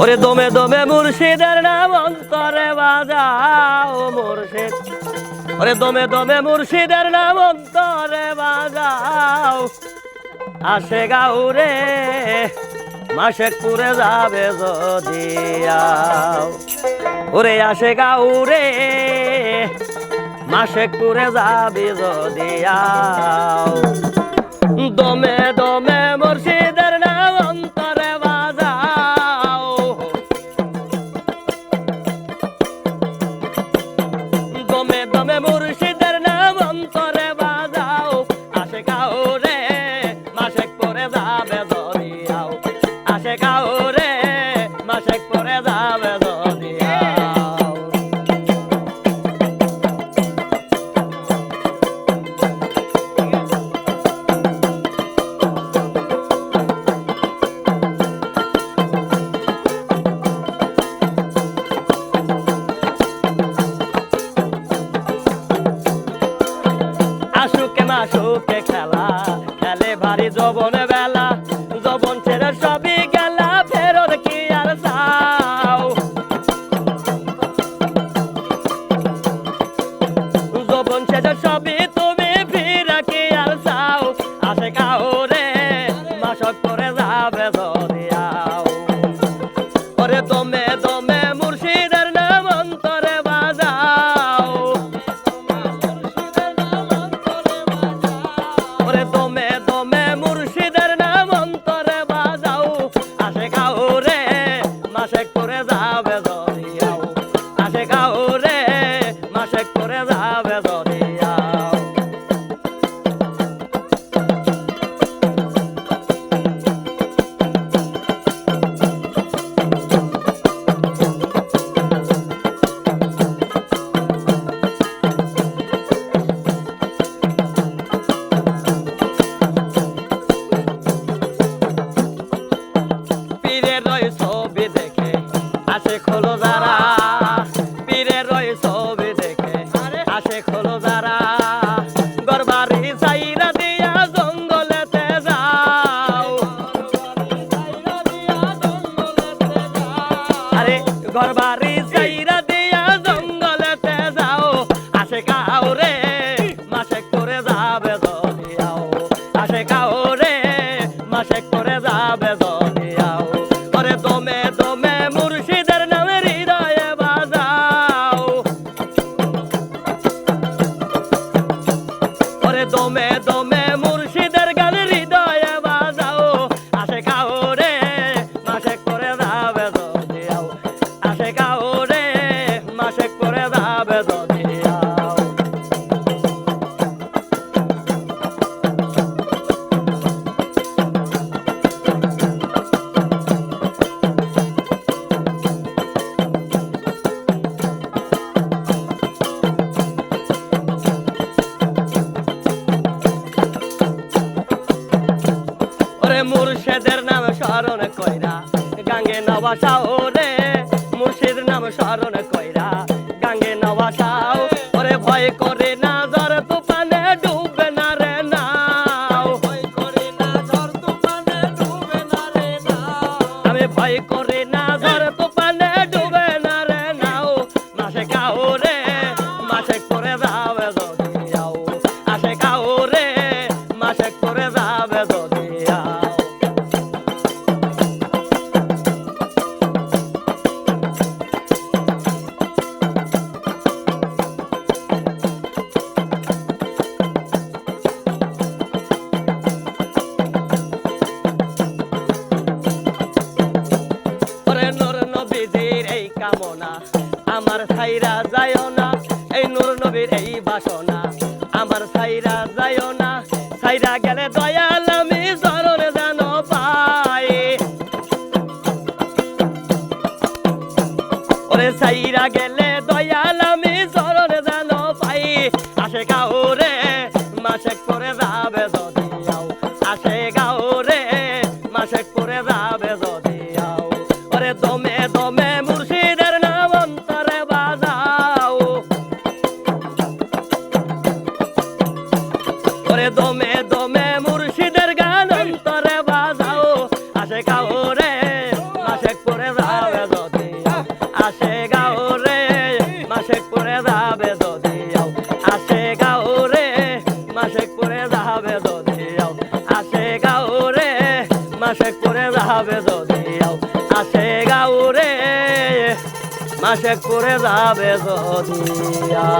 ওরে দমে দমে মুর্শিদের নাম অন্তরে বাজাও মুর্শিদ ওরে দমে দমে মুর্শিদের নাম অন্তরে বাজাও আসে গাউরে মাসেকপুরে যাবে যদি। ওরে আসে গাউরে মাসেকপুরে যাবি যদি। দমে দমে মুর্শিদের কাউরে ভারী জবনে বেলা জবন ছেড়ে সবই গেলা, ফেরত কি আর চাও? জবন ছেড়ে সবই তুমি ফিরে কি আর চাও? আসে কাউরে, মাসক করে যাবে দরিয়াও ওরে দমে আরে গরবারি সাইরা দিয়া জঙ্গলেতে যাও। আসে কাউরে মাসে করে যাবে দরিয়াও আসে কাউরে মাসে করে যাবে দমে দমে মুর্শিদের নামে হৃদয়ে বাজাও। ওরে দমে দমে মুর্শিদের নাম স্মরণ কইরা গাঙ্গে নবাসাও রে মুর্শিদ নাম স্মরণ কইরা গাঙ্গে নবা কামনা। আমার সাইরা যায় না, এই নূর নবীর এই বাসনা। আমার সাইরা যায় না সাইরা গেলে দয়াল আমি চরণে যেন পাই ওরে সাইরা গেলে দয়াল আমি যেন পাই আসে কাউরে মাসে করে যাবে যদি আসে আসে গাউরে মাসেক পরে যাবে যদি আসে গাউরে মাসেক পরে যাবে যদিও